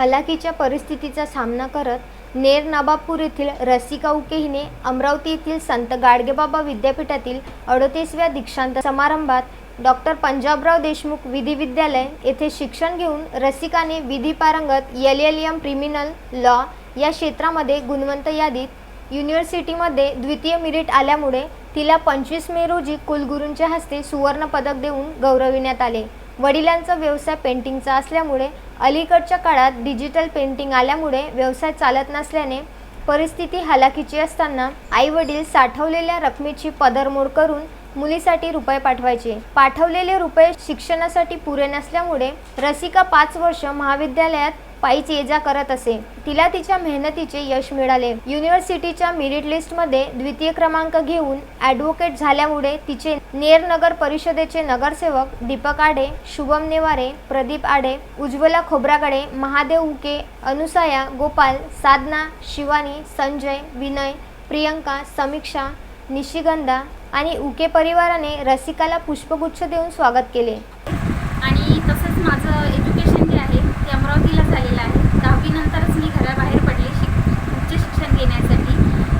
हलाखीच्या परिस्थितीचा सामना करत नेर नवाबपूर येथील रसिका उके हिने अमरावती येथील संत गाडगेबाबा विद्यापीठातील अडोतीसव्या दीक्षांत समारंभात डॉक्टर पंजाबराव देशमुख विधी विद्यालय येथे शिक्षण घेऊन रसिकाने विधी पारंगत L L M criminal law या क्षेत्रामध्ये गुणवंत यादीत युनिव्हर्सिटीमध्ये द्वितीय मिरिट आल्यामुळे तिला पंचवीस मे रोजी कुलगुरूंच्या हस्ते सुवर्णपदक देऊन गौरविण्यात आले. वडिलांचा व्यवसाय पेंटिंगचा असल्यामुळे अलीकडच्या काळात डिजिटल पेंटिंग आल्यामुळे व्यवसाय चालत नसल्याने परिस्थिती हलाखीची असताना आई वडील साठवलेल्या रकमेची पदरमोड करून मुलीसाठी रुपये पाठवायचे. पाठवलेले रुपये शिक्षणासाठी पुरे नसल्यामुळे रसिका पाच वर्ष महाविद्यालयात पायीच ये जा करत असे. तिला तिच्या मेहनतीचे यश मिळाले. युनिव्हर्सिटीच्या मेरिट लिस्टमध्ये द्वितीय क्रमांक घेऊन ॲडव्होकेट झाल्यामुळे तिचे नेर नगर परिषदेचे नगरसेवक दीपक आडे शुभम नेवारे प्रदीप आडे उज्ज्वला खोब्रागडे महादेव उके अनुसया गोपाल साधना शिवानी संजय विनय प्रियंका समीक्षा निशिगंधा आणि उके परिवाराने रसिकाला पुष्पगुच्छ देऊन स्वागत केले आणि तसंच माझं एज्युकेशन जे आहे ते अमरावतीला झालेलं आहे दहावीनंतरच मी घराबाहेर पडले शिक उच्च शिक्षण घेण्यासाठी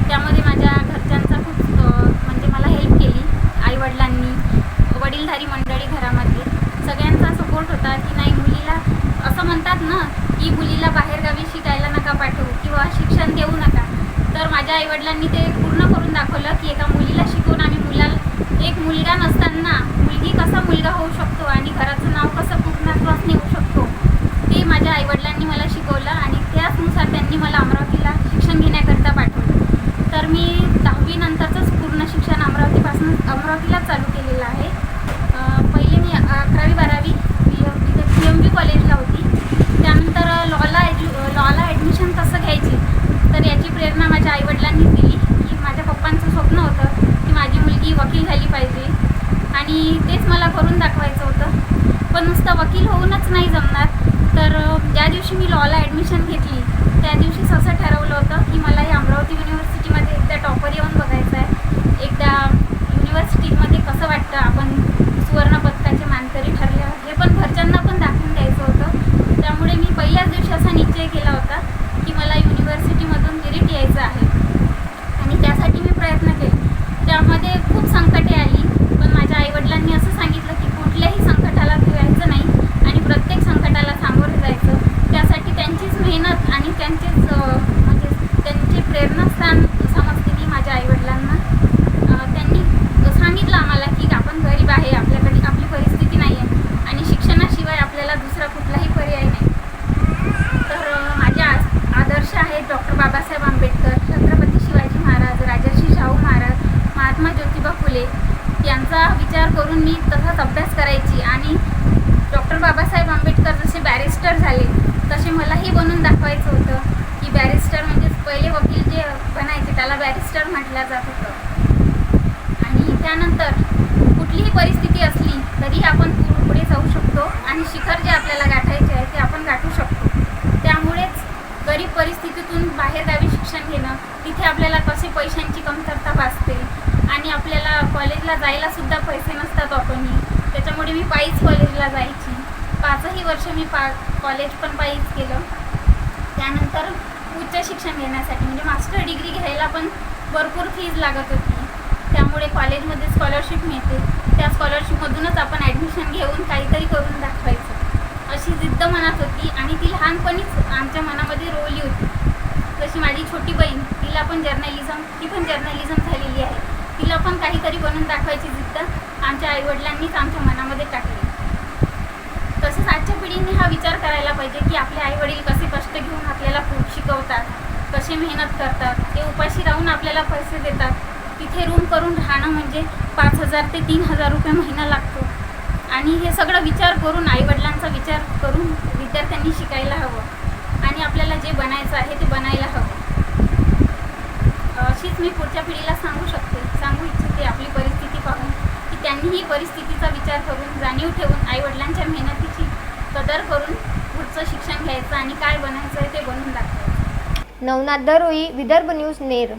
त्यामध्ये माझ्या घरच्यांचा खूप अ, म्हणजे मला हेल्प केली आईवडिलांनी वडीलधारी मंडळी घरामध्ये सगळ्यांचा सपोर्ट होता की नाही मुलीला असं म्हणतात ना की मुलीला बाहेरगावी शिकायला नका पाठवू किंवा शिक्षण देऊ नका तर माझ्या आईवडिलांनी ते पूर्ण करून दाखवलं की एका मुलीला शिकवून आम्ही मुलाला एक मुलगा नसताना मुलगी कसा मुलगा होऊ शकतो आणि घराचं नाव कसं पूर्णत्वास नेऊ शकतो ते माझ्या आईवडिलांनी मला शिकवलं आणि त्याचनुसार त्यांनी मला अमरावतीला शिक्षण घेण्याकरिता पाठवलं. तर मी दहावीनंतरचंच पूर्ण शिक्षण अमरावतीपासून अमरावतीलाच चालू केलेलं आहे. पहिले मी अकरावी बारावी इथे पी एम बी कॉलेजला होती त्यानंतर लॉला एज्यु लॉला ॲडमिशन कसं घ्यायची तर याची प्रेरणा माझ्या आईवडिलांनी दिली की माझ्या पप्पांचं स्वप्न होतं की माझी मुलगी वकील झाली पाहिजे आणि तेच मला करून दाखवायचं तर वकील होऊनच नाही जमणार. तर ज्या दिवशी मी लॉला ॲडमिशन घेतली त्या दिवशीच असं ठर होतं की मला या अमरावती युनिव्हर्सिटीमध्ये एकदा टॉपर येऊन बघायचं आहे एकदा युनिव्हर्सिटीमध्ये कसं वाटतं आपण सुवर्ण पदकाचे मानकरी ठरले आहोत हे पण घरच्यांना पण दाखवून द्यायचं होतं त्यामुळे मी पहिल्याच दिवशी असा निश्चय केला होता की मला युनिव्हर्सिटीमधून मेरिट यायचं आहे आणि त्यासाठी मी प्रयत्न केले त्यामध्ये खूप संकटे आली पण माझ्या आईवडिलांनी असं सांगितलं की कुठल्याही संकटाला भिवायचं नाही आणि प्रत्येक संकटाला सामोरे जायचं त्यासाठी त्यांचीच मेहनत आणि त्यांचेच म्हणजे त्यांचे प्रेरणास्थान समजते मी माझ्या आईवडिलांना. त्यांनी सांगितलं आम्हाला की आपण गरीब आहे आपल्याकडे आपली परिस्थिती नाही आहे आणि शिक्षणाशिवाय आपल्याला दुसरा कुठलाही पर्याय नाही. तर माझे आज आदर्श आहेत डॉक्टर बाबासाहेब आंबेडकर छत्रपती शिवाजी महाराज राजर्षी शाहू महाराज महात्मा ज्योतिबा फुले. यांचा विचार करून मी तसाच अभ्यास करायची आणि डॉक्टर बाबासाहेब आंबेडकर जसे बॅरिस्टर झाले तसे मलाही बनून दाखवायचं होतं की बॅरिस्टर म्हणजे पहिले वकील जे बनायचे त्याला बॅरिस्टर म्हटलं जात होतं. आणि त्यानंतर कुठलीही परिस्थिती असली तरी आपण पुढे जाऊ शकतो आणि शिखर जे आपल्याला गाठायचे आहे ते आपण गाठू शकतो. त्यामुळेच गरीब परिस्थितीतून बाहेरगावी शिक्षण घेणं तिथे आपल्याला कसे पैशांची कमतरता भासते आणि आपल्याला कॉलेजला जायला सुद्धा पैसे नसतात ऑटोनी त्याच्यामुळे मी पायीच कॉलेजला जायची. पाचही वर्ष मी पा कॉलेज पण पायीच केलं. त्यानंतर उच्च शिक्षण घेण्यासाठी म्हणजे मास्टर डिग्री घ्यायला पण भरपूर फीज लागत होती. त्यामुळे कॉलेजमध्ये स्कॉलरशिप मिळते. त्या स्कॉलरशिपमधूनच आपण ॲडमिशन घेऊन काहीतरी करून दाखवायचं. अशी जिद्द मनात होती आणि ती लहानपणीच आमच्या मनामध्ये रोवली होती. जशी माझी छोटी बहीण तिला पण जर्नलिझम ती पण जर्नलिझम झालेली आहे. तिला पण काहीतरी बनवून दाखवायची जिद्द आमच्या आईवडिलांनीच आमच्या मनामध्ये टाकली. तसेच आजच्या पिढीने हा विचार करायला पाहिजे की आपले आईवडील कसे कष्ट घेऊन आपल्याला खूप शिकवतात कसे मेहनत करतात ते उपाशी राहून आपल्याला पैसे देतात. तिथे रूम करून राहणं म्हणजे पाच हजार ते तीन हजार रुपये महिना लागतो. आणि हे सगळं विचार करून आईवडिलांचा विचार करून विद्यार्थ्यांनी शिकायला हवं. आणि आपल्याला जे बनायचं आहे ते बनायला हवं. अशीच मी पुढच्या पिढीला सांगू शकते. सांगू इच्छिते आपली परिस्थिती पाहून. त्यांनीही परिस्थितीचा विचार करून जाणीव ठेवून आईवडिलांच्या मेहनतीची कदर करून पुढचं शिक्षण घ्यायचं आणि काय बनायचं आहे ते बनवून दाखवायचं. नवनाथ दरोई विदर्भ न्यूज नेर